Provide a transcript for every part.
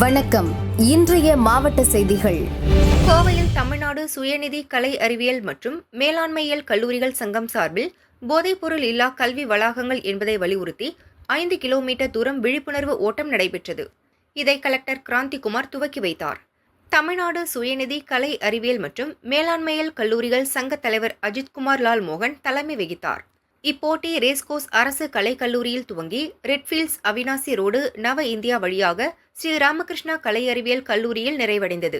வணக்கம். இன்றைய மாவட்ட செய்திகள். கோவையில் தமிழ்நாடு சுயநிதி கலை அறிவியல் மற்றும் மேலாண்மையியல் கல்லூரிகள் சங்கம் சார்பில் போதைப்பொருள் இல்லா கல்வி வளாகங்கள் என்பதை வலியுறுத்தி ஐந்து கிலோமீட்டர் தூரம் விழிப்புணர்வு ஓட்டம் நடைபெற்றது. இதை கலெக்டர் கிராந்திகுமார் துவக்கி வைத்தார். தமிழ்நாடு சுயநிதி கலை அறிவியல் மற்றும் மேலாண்மையியல் கல்லூரிகள் சங்க தலைவர் அஜித்குமார் லால் மோகன் தலைமை வகித்தார். இப்போட்டி ரேஸ்கோஸ் அரசு கலைக் கல்லூரியில் துவங்கி Redfields Avinashi road Nava India வழியாக ஸ்ரீ ராமகிருஷ்ணா கலை அறிவியல் கல்லூரியில் நிறைவடைந்தது.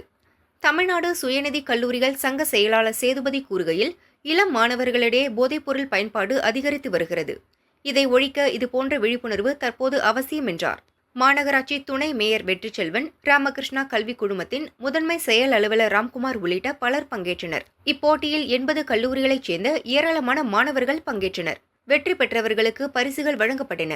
தமிழ்நாடு சுயநிதி கல்லூரிகள் சங்க செயலாளர் சேதுபதி கூறுகையில் இளம் மாணவர்களிடையே போதைப்பொருள் பயன்பாடு அதிகரித்து வருகிறது. இதை ஒழிக்க இதுபோன்ற விழிப்புணர்வு தற்போது அவசியம் என்றார். மாநகராட்சி துணை மேயர் வெற்றிச்செல்வன் ராமகிருஷ்ணா கல்வி குழுமத்தின் முதன்மை செயல் அலுவலர் ராம்குமார் உள்ளிட்ட பலர் பங்கேற்றனர். இப்போட்டியில் எண்பது கல்லூரிகளைச் சேர்ந்த ஏராளமான மாணவர்கள் பங்கேற்றனர். வெற்றி பெற்றவர்களுக்கு பரிசுகள் வழங்கப்பட்டன.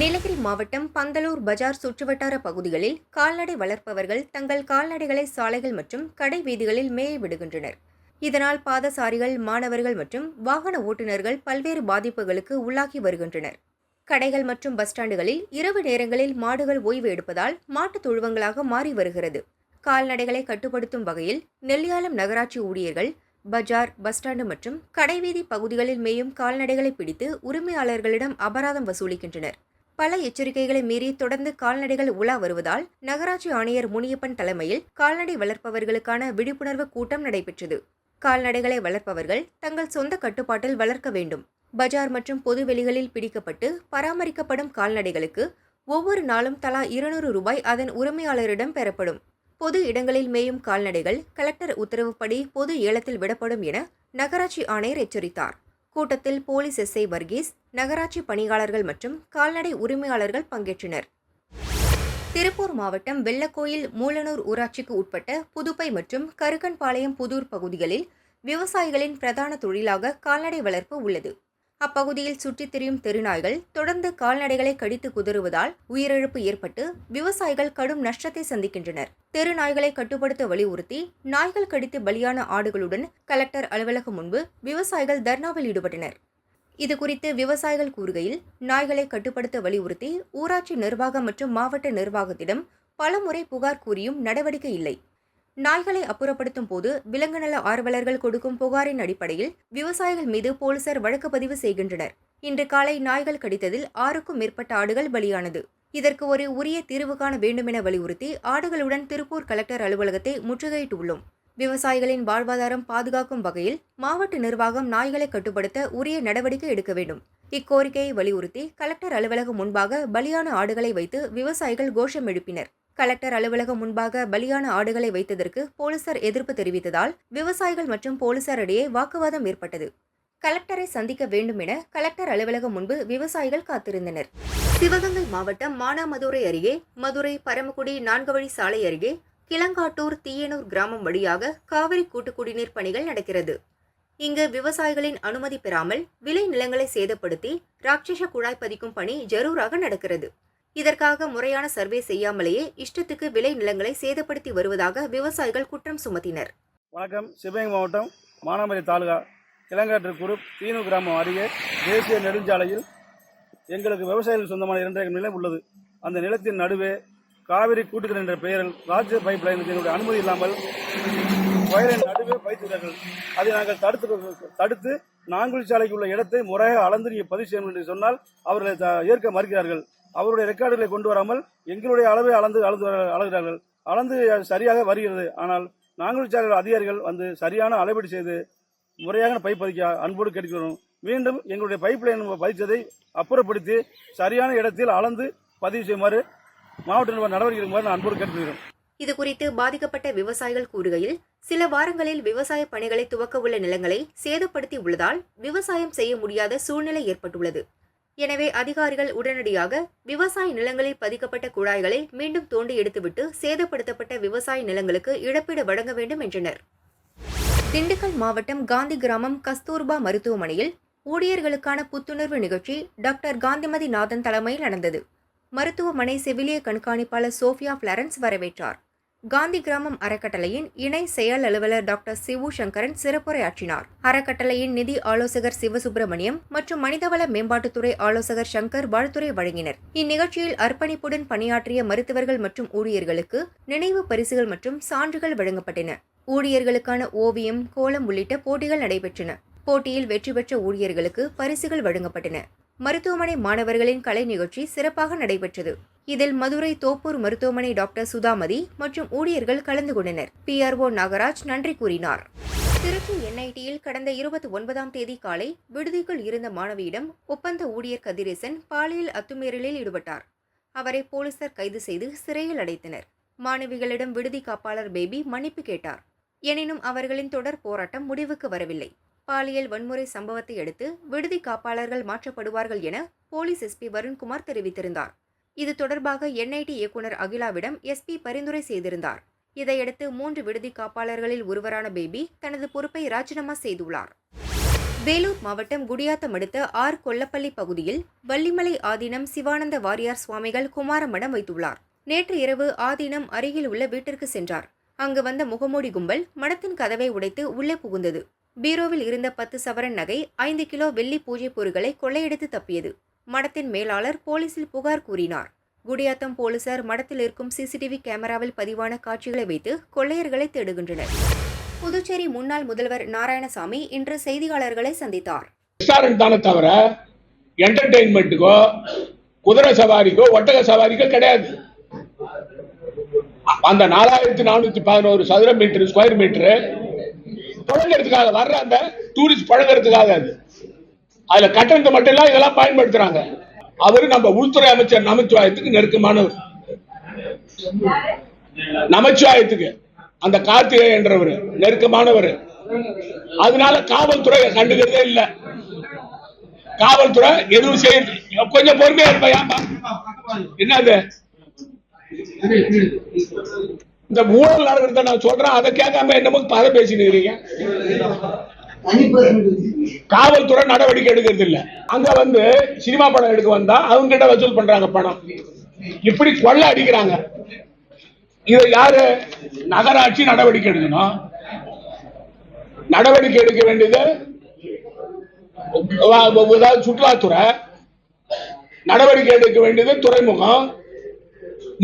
நீலகிரி மாவட்டம் பந்தலூர் பஜார் சுற்றுவட்டார பகுதிகளில் கால்நடை வளர்ப்பவர்கள் தங்கள் கால்நடைகளை சாலைகள் மற்றும் கடை வீதிகளில் மேய விடுகின்றனர். இதனால் பாதசாரிகள் மாணவர்கள் மற்றும் வாகன ஓட்டுநர்கள் பல்வேறு பாதிப்புகளுக்கு உள்ளாகி வருகின்றனர். கடைகள் மற்றும் பஸ் ஸ்டாண்டுகளில் இரவு நேரங்களில் மாடுகள் ஓய்வு எடுப்பதால் மாட்டுத் தொழுவங்களாக மாறி வருகிறது. கால்நடைகளை கட்டுப்படுத்தும் வகையில் நெல்லியாலம் நகராட்சி ஊழியர்கள் பஜார் பஸ் ஸ்டாண்டு மற்றும் கடைவீதி பகுதிகளில் மேயும் கால்நடைகளை பிடித்து உரிமையாளர்களிடம் அபராதம் வசூலிக்கின்றனர். பல எச்சரிக்கைகளை மீறி தொடர்ந்து கால்நடைகள் உலா வருவதால் நகராட்சி ஆணையர் முனியப்பன் தலைமையில் கால்நடை வளர்ப்பவர்களுக்கான விழிப்புணர்வு கூட்டம் நடைபெற்றது. கால்நடைகளை வளர்ப்பவர்கள் தங்கள் சொந்த கட்டுப்பாட்டில் வளர்க்க வேண்டும். பஜார் மற்றும் பொதுவெளிகளில் பிடிக்கப்பட்டு பராமரிக்கப்படும் கால்நடைகளுக்கு ஒவ்வொரு நாளும் தலா இருநூறு ரூபாய் அதன் உரிமையாளரிடம் பெறப்படும். பொது இடங்களில் மேயும் கால்நடைகள் கலெக்டர் உத்தரவுப்படி பொது ஏலத்தில் விடப்படும் என நகராட்சி ஆணையர் எச்சரித்தார். கூட்டத்தில் போலீஸ் எஸ்ஐ வர்கீஸ் நகராட்சி பணியாளர்கள் மற்றும் கால்நடை உரிமையாளர்கள் பங்கேற்றனர். திருப்பூர் மாவட்டம் வெள்ளக்கோயில் மூலனூர் ஊராட்சிக்கு உட்பட்ட புதுப்பை மற்றும் கருக்கன்பாளையம் புதூர் பகுதிகளில் விவசாயிகளின் பிரதான தொழிலாக கால்நடை வளர்ப்பு உள்ளது. அப்பகுதியில் சுற்றித் திரியும் தெருநாய்கள் தொடர்ந்து கால்நடைகளை கடித்து குதறுவதால் உயிரிழப்பு ஏற்பட்டு விவசாயிகள் கடும் நஷ்டத்தை சந்திக்கின்றனர். தெருநாய்களை கட்டுப்படுத்த வலியுறுத்தி நாய்கள் கடித்து பலியான ஆடுகளுடன் கலெக்டர் அலுவலகம் முன்பு விவசாயிகள் தர்ணாவில் ஈடுபட்டனர். இதுகுறித்து விவசாயிகள் கூறுகையில் நாய்களை கட்டுப்படுத்த வலியுறுத்தி ஊராட்சி நிர்வாகம் மற்றும் மாவட்ட நிர்வாகத்திடம் பலமுறை புகார் கூறியும் நடவடிக்கை இல்லை. நாய்களை அப்புறப்படுத்தும் போது விலங்கு நல ஆர்வலர்கள் கொடுக்கும் புகாரின் அடிப்படையில் விவசாயிகள் மீது போலீசார் வழக்கு பதிவு செய்கின்றனர். இன்று காலை நாய்கள் கடித்ததில் ஆறுக்கும் மேற்பட்ட ஆடுகள் பலியானது. இதற்கு ஒரு உரிய தீர்வு காண வேண்டுமென வலியுறுத்தி ஆடுகளுடன் திருப்பூர் கலெக்டர் அலுவலகத்தை முற்றுகையிட்டுள்ளோம். விவசாயிகளின் வாழ்வாதாரம் பாதுகாக்கும் வகையில் மாவட்ட நிர்வாகம் நாய்களை கட்டுப்படுத்த உரிய நடவடிக்கை எடுக்க வேண்டும். இக்கோரிக்கையை வலியுறுத்தி கலெக்டர் அலுவலகம் முன்பாக பலியான ஆடுகளை வைத்து விவசாயிகள் கோஷம் எழுப்பினர். கலெக்டர் அலுவலகம் முன்பாக பலியான ஆடுகளை வைத்ததற்கு போலீசார் எதிர்ப்பு தெரிவித்ததால் விவசாயிகள் மற்றும் போலீசார் இடையே வாக்குவாதம் ஏற்பட்டது. கலெக்டரை சந்திக்க வேண்டும் என கலெக்டர் அலுவலகம் முன்பு விவசாயிகள் காத்திருந்தனர். சிவகங்கை மாவட்டம் மானாமதுரை அருகே மதுரை பரமக்குடி நான்கு வழி சாலை அருகே கிளங்காட்டூர் தீயனூர் கிராமம் வழியாக காவிரி கூட்டு குடிநீர் பணிகள் நடக்கிறது. இங்கு விவசாயிகளின் அனுமதி பெறாமல் விளை நிலங்களை சேதப்படுத்தி ராட்சச குழாய் பதிக்கும் பணி ஜரூராக நடக்கிறது. இதற்காக முறையான சர்வே செய்யாமலேயே இஷ்டத்துக்கு விளை நிலங்களை சேதப்படுத்தி வருவதாக விவசாயிகள் குற்றம் சுமத்தினர். வணக்கம். சிவகங்கை மாவட்டம் மானாமரி தாலுகா கிளங்காற்று குரூப் தீனு கிராமம் அருகே தேசிய நெடுஞ்சாலையில் எங்களுக்கு விவசாயிகள் சொந்தமான இரண்டு நிலம் உள்ளது. அந்த நிலத்தின் நடுவே காவிரி கூட்டுகள் என்ற பெயரில் ராஜ்ய பைப் லைனுக்கு அனுமதி இல்லாமல் வயலின் நடுவே வைத்துள்ளார்கள் அதை நாங்கள் தடுத்து தடுத்து நாங்குழி சாலைக்கு உள்ள இடத்தை முறையாக அளந்து நீங்கள் பதிவு செய்யணும் என்று சொன்னால் அவர்களை த- ஏற்க மறுக்கிறார்கள். அவருடைய ரெக்கார்டுகளை கொண்டு வராமல் எங்களுடைய அளவை அளந்து அளந்து அளகிறார்கள். அளந்து சரியாக வருகிறது. ஆனால் நாங்குழி சாலை அதிகாரிகள் வந்து சரியான அளவீடு செய்து முறையாக பைப் பதிக்க அன்போடு கேட்கிறோம் மீண்டும் எங்களுடைய பைப் லைன் பதிச்சதை அப்புறப்படுத்தி சரியான இடத்தில் அளந்து பதிவு செய்யுமாறு மாவட்ட நிர்வாக நடவடிக்கை எடுக்குமாறு நான் அன்போடு கேட்டுக்கிறோம் இதுகுறித்து பாதிக்கப்பட்ட விவசாயிகள் கூறுகையில் சில வாரங்களில் விவசாய பணிகளை துவக்க உள்ள நிலங்களை சேதப்படுத்தி உள்ளதால் விவசாயம் செய்ய முடியாத சூழ்நிலை ஏற்பட்டுள்ளது. எனவே அதிகாரிகள் உடனடியாக விவசாய நிலங்களில் பதிக்கப்பட்ட குழாய்களை மீண்டும் தோண்டி எடுத்துவிட்டு சேதப்படுத்தப்பட்ட விவசாய நிலங்களுக்கு இழப்பீடு வழங்க வேண்டும் என்றனர். திண்டுக்கல் மாவட்டம் காந்தி கிராமம் கஸ்தூர்பா மருத்துவமனையில் ஊழியர்களுக்கான புத்துணர்வு நிகழ்ச்சி டாக்டர் காந்திமதி நாதன் தலைமையில் நடந்தது. மருத்துவமனை செவிலிய கண்காணிப்பாளர் சோஃபியா பிளாரன்ஸ் வரவேற்றார். காந்தி கிராமம் அறக்கட்டளையின் இணை செயல் அலுவலர் டாக்டர் சிவு சங்கரன் சிறப்புரையாற்றினார். அறக்கட்டளையின் நிதி ஆலோசகர் சிவசுப்பிரமணியம் மற்றும் மனிதவள மேம்பாட்டுத்துறை ஆலோசகர் சங்கர் வாழ்த்துரை வழங்கினர். இந்நிகழ்ச்சியில் அர்ப்பணிப்புடன் பணியாற்றிய மருத்துவர்கள் மற்றும் ஊழியர்களுக்கு நினைவு பரிசுகள் மற்றும் சான்றுகள் வழங்கப்பட்டன. ஊழியர்களுக்கான ஓவியம் கோலம் உள்ளிட்ட போட்டிகள் நடைபெற்றன. போட்டியில் வெற்றி பெற்ற ஊழியர்களுக்கு பரிசுகள் வழங்கப்பட்டன. மருத்துவமனை மாணவர்களின் கலை நிகழ்ச்சி சிறப்பாக நடைபெற்றது. இதில் மதுரை தோப்பூர் மருத்துவமனை டாக்டர் சுதாமதி மற்றும் ஊழியர்கள் கலந்து கொண்டனர். பிஆர்ஓ நாகராஜ் நன்றி கூறினார். திருச்சி என்ஐடியில் கடந்த இருபத்தி ஒன்பதாம் தேதி காலை விடுதிக்குள் இருந்த மாணவியிடம் ஒப்பந்த ஊழியர் கதிரேசன் பாலியல் அத்துமீறலில் ஈடுபட்டார். அவரை போலீசார் கைது செய்து சிறையில் அடைத்தனர். மாணவிகளிடம் விடுதி காப்பாளர் பேபி மன்னிப்பு கேட்டார். எனினும் அவர்களின் தொடர் போராட்டம் முடிவுக்கு வரவில்லை. பாலியல் வன்முறை சம்பவத்தை அடுத்து விடுதி காப்பாளர்கள் மாற்றப்படுவார்கள் என போலீஸ் எஸ்பி வருண்குமார் தெரிவித்திருந்தார். இது தொடர்பாக என்ஐடி இயக்குனர் அகிலாவிடம் எஸ்பி பரிந்துரை செய்திருந்தார். இதையடுத்து மூன்று விடுதி காப்பாளர்களில் ஒருவரான பேபி தனது பொறுப்பை ராஜினாமா செய்துள்ளார். வேலூர் மாவட்டம் குடியாத்தம் அடுத்த ஆர் கொல்லப்பள்ளி பகுதியில் வள்ளிமலை ஆதீனம் சிவானந்த வாரியார் சுவாமிகள் குமாரமடம் வைத்துள்ளார். நேற்று இரவு ஆதீனம் அருகில் உள்ள வீட்டிற்கு சென்றார். அங்கு வந்த முகமூடி கும்பல் மடத்தின் கதவை உடைத்து உள்ளே புகுந்தது. பீரோவில் இருந்த பத்து சவரன் நகை ஐந்து கிலோ வெள்ளி பூஜை பொருட்களை கொள்ளையடித்து தப்பியது. மடத்தின் மேலாளர் போலீசில் புகார் கூறினார். குடியாத்தம் போலீசார் மடத்தில் இருக்கும் சிசிடிவி கேமராவில் பதிவான காட்சிகளை வைத்து கொள்ளையர்களை தேடுகின்றனர். புதுச்சேரி முன்னாள் முதல்வர் நாராயணசாமி இன்று செய்தியாளர்களை சந்தித்தார். ரெஸ்டாரண்ட் தானே தவிர என்டர்டெயின்மெண்ட்டுக்கோ குதிரை சவாரிக்கோ ஒட்டக சவாரிக்கோ கிடையாது. அந்த நாலாயிரத்தி நானூத்தி பதினோரு சதுர மீட்டர் ஸ்கொயர் மீட்டர் புழங்குறதுக்காக வர்ற அந்த டூரிஸ்ட் பழகிறதுக்காக அது. அதுல கட்டணத்தை மட்டும் இல்ல இதெல்லாம் பயன்படுத்துறாங்க. அவரு நம்ம உள்துறை அமைச்சர் நமச்சிவாயத்துக்கு நெருக்கமானவர் நமச்சிவாயத்துக்கு. அந்த கார்த்திகை என்றவர் நெருக்கமானவர். அதனால காவல்துறை கண்டுக்கிறதே இல்ல. காவல்துறை எதுவும் செய்ய கொஞ்சம் பொறுமையா இருப்பா என்னது? இந்த ஊழல் நடக்கிறத நான் சொல்றேன் அதை கேட்காம என்னமோ பத இருக்கீங்க காவல்துறை நடவடிக்கை எடுக்கிறது இல்ல. அங்க வந்து சினிமா படம் எடுக்க வந்தா அவங்க கிட்ட வசூல் பண்றாங்க பணம். இப்படி கொள்ள அடிக்கிறாங்க. இதை யாரு நகராட்சி நடவடிக்கை எடுக்கணும்? நடவடிக்கை எடுக்க வேண்டியது சுற்றுலாத்துறை. நடவடிக்கை எடுக்க வேண்டியது துறைமுகம்.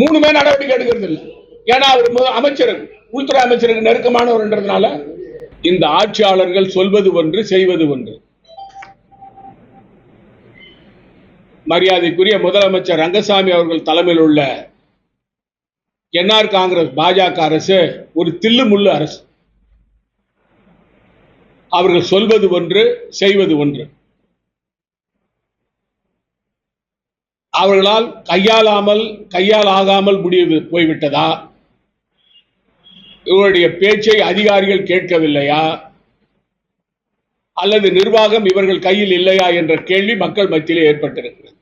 மூணுமே நடவடிக்கை எடுக்கிறது இல்லை. ஏன்னா அவர் மு- அமைச்சர் உள்துறை அமைச்சருக்கு நெருக்கமானவர்ன்றதுனால இந்த ஆட்சியாளர்கள் சொல்வது ஒன்று செய்வது ஒன்று. மரியாதைக்குரிய முதலமைச்சர் ரங்கசாமி அவர்கள் தலைமையில் உள்ள என்ஆர் காங்கிரஸ் பாஜக அரசு ஒரு தில்லு முள்ளு அரசு. அவர்கள் சொல்வது ஒன்று செய்வது ஒன்று. அவர்களால் கையாளாமல் கையால் ஆகாமல் முடிவு போய்விட்டதா? இவருடைய பேச்சை அதிகாரிகள் கேட்கவில்லையா? அல்லது நிர்வாகம் இவர்கள் கையில் இல்லையா என்ற கேள்வி மக்கள் மத்தியிலே ஏற்பட்டிருக்கிறது.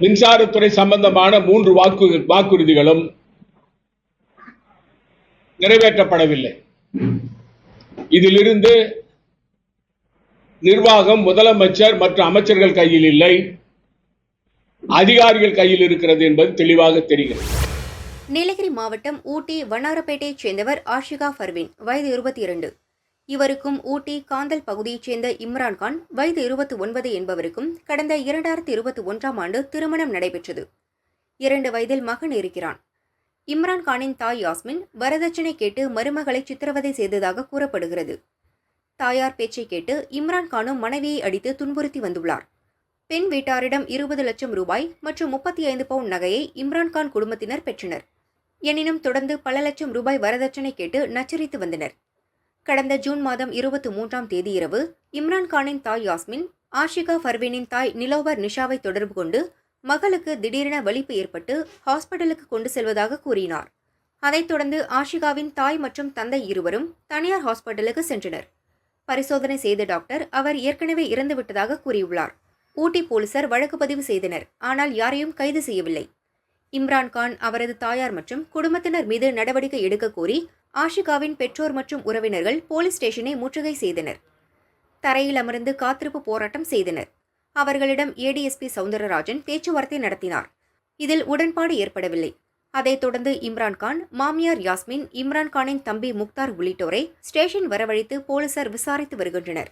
மின்சாரத்துறை சம்பந்தமான மூன்று வாக்கு வாக்குறுதிகளும் நிறைவேற்றப்படவில்லை. இதிலிருந்து நிர்வாகம் முதலமைச்சர் மற்றும் அமைச்சர்கள் கையில் இல்லை. அதிகாரிகள் கையில் இருக்கிறது என்பது தெளிவாக தெரிகிறது. நீலகிரி மாவட்டம் ஊட்டி வண்ணாரப்பேட்டையைச் சேர்ந்தவர் ஆஷிகா ஃபர்வின் வயது இருபத்தி இரண்டு இவருக்கும் ஊட்டி காந்தல் பகுதியைச் சேர்ந்த இம்ரான்கான் வயது இருபத்தி ஒன்பது என்பவருக்கும் கடந்த இரண்டாயிரத்தி இருபத்தி ஒன்றாம் ஆண்டு திருமணம் நடைபெற்றது. இரண்டு வயதில் மகன் இருக்கிறான். இம்ரான்கானின் தாய் யாஸ்மின் வரதட்சணை கேட்டு மருமகளை சித்திரவதை செய்ததாக கூறப்படுகிறது. தாயார் பேச்சை கேட்டு இம்ரான்கானும் மனைவியை அடித்து துன்புறுத்தி வந்துள்ளார். பெண் வீட்டாரிடம் இருபது லட்சம் ரூபாய் மற்றும் முப்பத்தி ஐந்து பவுண்ட் நகையை இம்ரான்கான் குடும்பத்தினர் பெற்றனர். எனினும் தொடர்ந்து பல லட்சம் ரூபாய் வரதட்சணை கேட்டு நச்சரித்து வந்தனர். கடந்த ஜூன் மாதம் இருபத்தி மூன்றாம் தேதி இரவு இம்ரான்கானின் தாய் யாஸ்மின் ஆஷிகா ஃபர்வீனின் தாய் நிலோவர் நிஷாவை தொடர்பு கொண்டு மகளுக்கு திடீரென வலிப்பு ஏற்பட்டு ஹாஸ்பிட்டலுக்கு கொண்டு செல்வதாக கூறினார். அதைத் தொடர்ந்து ஆஷிகாவின் தாய் மற்றும் தந்தை இருவரும் தனியார் ஹாஸ்பிட்டலுக்கு சென்றனர். பரிசோதனை செய்த டாக்டர் அவர் ஏற்கனவே இறந்துவிட்டதாக கூறியுள்ளார். ஊட்டி போலீசார் வழக்கு பதிவு செய்தனர் ஆனால் யாரையும் கைது செய்யவில்லை. இம்ரான்கான் அவரது தாயார் மற்றும் குடும்பத்தினர் மீது நடவடிக்கை எடுக்க கோரி ஆஷிகாவின் பெற்றோர் மற்றும் உறவினர்கள் போலீஸ் ஸ்டேஷனை முற்றுகை செய்தனர். தரையில் அமர்ந்து காத்திருப்பு போராட்டம் செய்தனர். அவர்களிடம் ஏடிஎஸ்பி சவுந்தரராஜன் பேச்சுவார்த்தை நடத்தினார். இதில் உடன்பாடு ஏற்படவில்லை. அதைத் தொடர்ந்து இம்ரான்கான் மாமியார் யாஸ்மின் இம்ரான்கானின் தம்பி முக்தார் உள்ளிட்டோரை ஸ்டேஷன் வரவழைத்து போலீசார் விசாரித்து வருகின்றனர்.